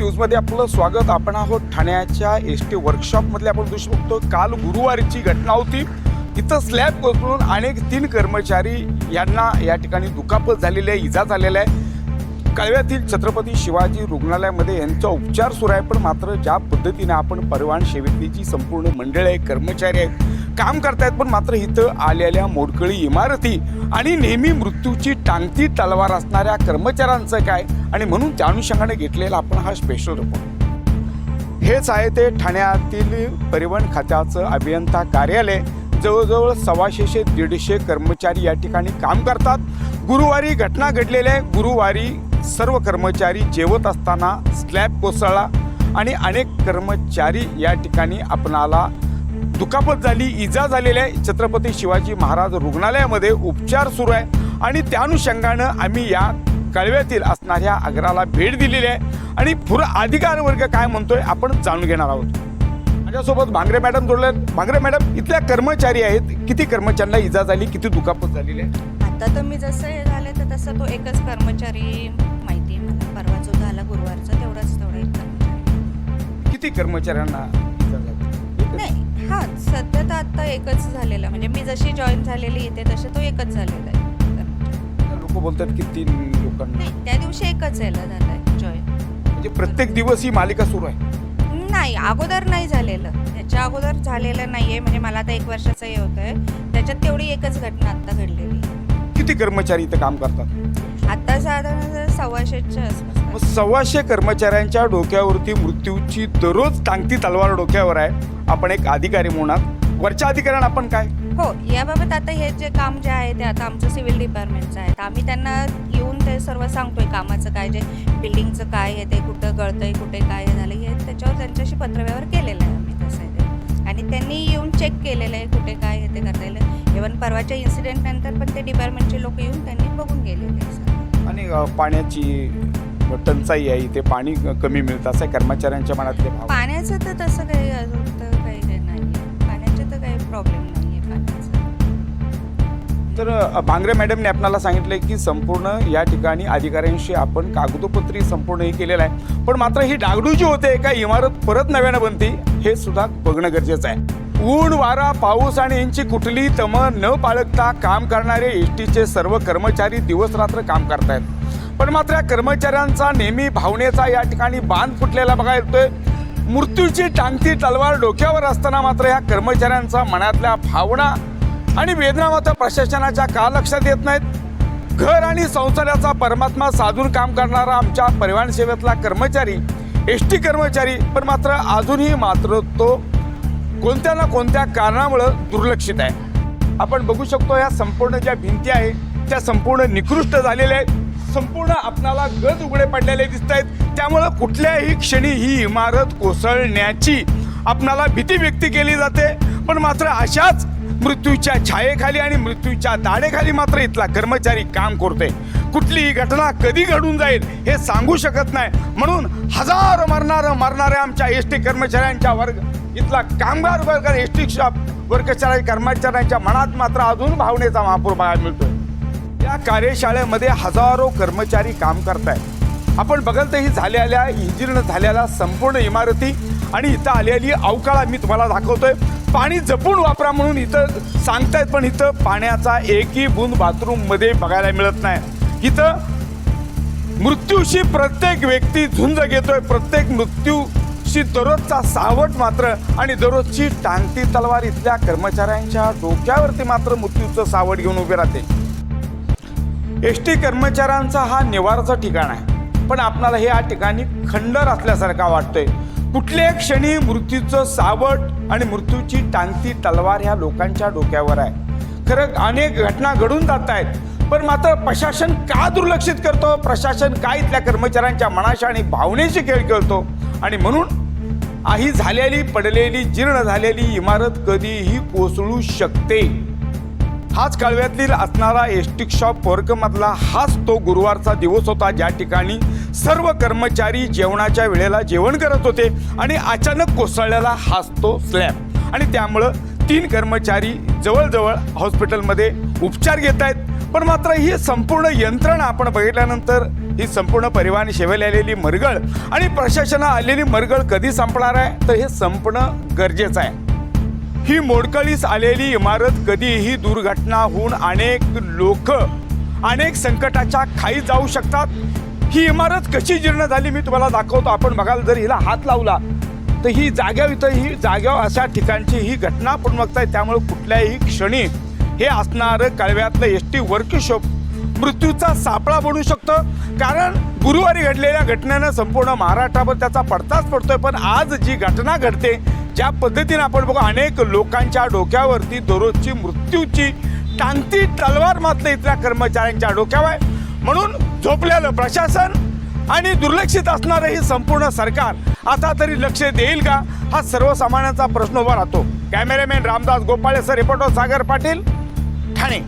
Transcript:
न्यूजमध्ये आपलं स्वागत. आपण आहोत ठाण्याच्या एस टी वर्कशॉपमधले आपण दृश्य बघतो काल गुरुवारीची घटना होती. इथं स्लॅब कोसळून अनेक तीन कर्मचारी यांना या ठिकाणी दुखापत झालेली आहे इजा झालेल्या आहे. कळव्यातील छत्रपती शिवाजी रुग्णालयामध्ये यांचा उपचार सुरू आहे पण मात्र ज्या पद्धतीने आपण परिवहन सेवेतली जी संपूर्ण मंडळ आहे कर्मचारी आहेत काम करतायत पण मात्र इथं आलेल्या मोडकळी इमारती आणि नेहमी मृत्यूची टांगती तलवार असणाऱ्या कर्मचाऱ्यांचं काय? आणि म्हणून त्या अनुषंगाने घेतलेला आपण हा स्पेशल रिपोर्ट हेच आहे ते ठाण्यातील परिवहन खात्याचं अभियंता कार्यालय. जवळजवळ सव्वाशेशे दीडशे कर्मचारी या ठिकाणी काम करतात. गुरुवारी घटना घडलेल्या आहे. गुरुवारी सर्व कर्मचारी जेवत असताना स्लॅब कोसळला आणि अनेक कर्मचारी या ठिकाणी आपणाला दुखापत झाली इजा झालेली आहे छत्रपती शिवाजी महाराज रुग्णालयामध्ये उपचार सुरू आहे आणि त्या अनुषंगानं आम्ही या कळव्यातील असणाऱ्या आग्राला भेट दिलेली आहे. आणि पुरं अधिकार वर्ग काय म्हणतोय आपण जाणून घेणार आहोत. माझ्यासोबत भांगरे मॅडम जोडले भांगरे मॅडम इथल्या कर्मचारी आहेत. किती कर्मचाऱ्यांना इजा झाली किती दुखापत झालेली आहे? आता तर मी जसं हे झालं तर तसं तो एकच कर्मचारी माहिती आहे मला. परवा जो झाला गुरुवारचा तेवढाच तेवढा एक कर्मचारी. किती कर्मचाऱ्यांना इजा झाली? नाही हा सध्या तर आता एकच झालेला. म्हणजे मी जशी जॉईन झालेली इथे तसे तो एकच झालेला आहे. लोक बोलतात की तीन लोकांना. नाही त्या दिवशी एकच यायला झालाय जॉईन म्हणजे प्रत्येक दिवस ही मालिका सुरू आहे. नाही अगोदर नाही झालेलं. त्याच्या अगोदर झालेलं नाहीये. म्हणजे मला आता एक वर्षाचं हे होतंय. त्याच्यात तेवढी एकच घटना आता घडलेली. किती कर्मचारी इथं काम करतात? आता साधारण सव्वाशेच्या आसपास. मग सव्वाशे कर्मचाऱ्यांच्या डोक्यावरती मृत्यूची दररोज टांगती तलवार डोक्यावर आहे. आपण एक अधिकारी म्हणून वरच्या अधिकाऱ्यांना आपण काय? हो याबाबत आता हे जे काम जे आहे ते आता आमचं सिव्हिल डिपार्टमेंटचं आहे. आम्ही त्यांना येऊन ते सर्व सांगतोय कामाचं काय जे बिल्डिंगचं काय आहे ते कुठं गळतंय कुठे काय झालं हे त्याच्यावर त्यांच्याशी पत्रव्यवहार केलेला आहे. आणि त्यांनी येऊन चेक केलेलं आहे कुठे काय ते करता येईल इव्हन परवाच्या इन्सिडेंट नंतर पण ते डिपार्टमेंटचे लोक येऊन त्यांनी बघून सर आणि अ, पाण्याची टंचाई आहे इथे पाणी कमी मिळतं असं आहे कर्मचाऱ्यांच्या मनातले भाव? पाण्याचं तर तसं काही अजून तर तर भांगरे मॅडमने आपला सांगितलं आहे की संपूर्ण या ठिकाणी अधिकाऱ्यांशी आपण कागदोपत्री संपूर्ण हे केलेलं आहे. पण मात्र ही डागडूजी होते का इमारत परत नव्यानं बनते हे सुद्धा बघणं गरजेचं आहे. ऊन वारा पाऊस आणि यांची कुठली तम न बाळगता काम करणारे एस टीचे सर्व कर्मचारी दिवस रात्र काम करतायत. पण मात्र या कर्मचाऱ्यांचा नेहमी भावनेचा या ठिकाणी बांध फुटलेला बघायला येतोय. मृत्यूची टांगती तलवार डोक्यावर असताना मात्र या कर्मचाऱ्यांचा मनातल्या भावना आणि वेदना मात्र प्रशासनाच्या का लक्षात येत नाहीत? घर आणि संसाराचा परमात्मा साधून काम करणारा आमच्या परिवहन सेवेतला कर्मचारी एस टी कर्मचारी पण मात्र अजूनही मात्र तो कोणत्या ना कोणत्या कारणामुळं दुर्लक्षित आहे. आपण बघू शकतो या संपूर्ण ज्या भिंती आहेत त्या संपूर्ण निकृष्ट झालेल्या आहेत. संपूर्ण आपणाला गज उघडे पडलेले दिसत आहेत. त्यामुळं कुठल्याही क्षणी ही इमारत कोसळण्याची आपणाला भीती व्यक्त केली जाते. पण मात्र अशाच मृत्यूच्या छायेखाली आणि मृत्यूच्या दाढेखाली मात्र इथला कर्मचारी काम करतोय. कुठलीही घटना कधी घडून जाईल हे सांगू शकत नाही. म्हणून हजार मरणार मरणाऱ्या आमच्या एस टी कर्मचाऱ्यांच्या वर्ग इथला कामगार वर्ग एस टी वर्गचारी कर्मचाऱ्यांच्या मनात मात्र अजून भावनेचा महापूर बघायला मिळतोय. या कार्यशाळेमध्ये हजारो कर्मचारी काम करतायत. आपण बघल तर ही झालेल्या इंजिन झालेल्या संपूर्ण इमारती आणि इथं आलेली अवकाळा मी तुम्हाला दाखवतोय. पाणी जपून वापरा म्हणून इथं सांगतायत पण इथं पाण्याचा एकही बूंद बाथरूममध्ये बघायला मिळत नाही. इथं मृत्यूशी प्रत्येक व्यक्ती झुंज घेतोय प्रत्येक मृत्यूशी दररोजचा सावट मात्र आणि दररोजची टांगती तलवार इथल्या कर्मचाऱ्यांच्या डोक्यावरती मात्र मृत्यूचं सावट घेऊन उभे राहते. एस टी कर्मचाऱ्यांचा हा निवाराचं ठिकाण आहे. पण आपणाला हे या ठिकाणी खंडर असल्यासारखा वाटतोय. कुठल्याही क्षणी मृत्यूचं सावट आणि मृत्यूची टांगती तलवार ह्या लोकांच्या डोक्यावर आहे. खरं अनेक घटना घडून जात आहेत पण मात्र प्रशासन का दुर्लक्षित करतो? प्रशासन का इथल्या कर्मचाऱ्यांच्या मनाशी आणि भावनेशी खेळ खेळतो? आणि म्हणून आही झालेली पडलेली जीर्ण झालेली इमारत कधीही कोसळू शकते. हाच कळव्यातील असणारा एसटी शॉप वर्कमधला हाच तो गुरुवारचा दिवस होता ज्या ठिकाणी सर्व कर्मचारी जेवणाच्या वेळेला जेवण करत होते आणि अचानक कोसळलेला हाच तो स्लॅब. आणि त्यामुळं तीन कर्मचारी जवळजवळ हॉस्पिटलमध्ये उपचार घेत आहेत. पण मात्र ही संपूर्ण यंत्रणा आपण बघितल्यानंतर ही संपूर्ण परिवहन सेवेला आलेली मरगळ आणि प्रशासना आलेली मरगळ कधी संपणार आहे? तर हे संपणं गरजेचं आहे. ही मोडकळीस आलेली इमारत कधीही दुर्घटना होऊन अनेक लोक अनेक संकटाच्या खाई जाऊ शकतात. ही इमारत कशी जीर्ण झाली मी तुम्हाला दाखवतो. आपण बघाल जर हिला हात लावला तर ही जाग्यावर इथं ही जाग्यावर अशा ठिकाणची ही घटना आपण आहे. त्यामुळे कुठल्याही क्षणी हे असणारं कळव्यातलं एस टी वर्कशॉप मृत्यूचा सापळा बनू शकतो. कारण गुरुवारी घडलेल्या घटनेनं संपूर्ण महाराष्ट्रावर त्याचा पडताच पडतोय. पण आज जी घटना घडते ज्या पद्धतीने आपण बघू अनेक लोकांच्या डोक्यावरती दररोजची मृत्यूची टांगती तलवार मात्र इथल्या कर्मचाऱ्यांच्या डोक्यावर. आहे म्हणून झोपलेलं प्रशासन आणि दुर्लक्षित असणारं हे संपूर्ण सरकार आता तरी लक्ष देईल का? हा सर्वसामान्यांचा प्रश्न उभा राहतो. Cameraman Ramdas Gopale sir reporter Sagar Patil Thane.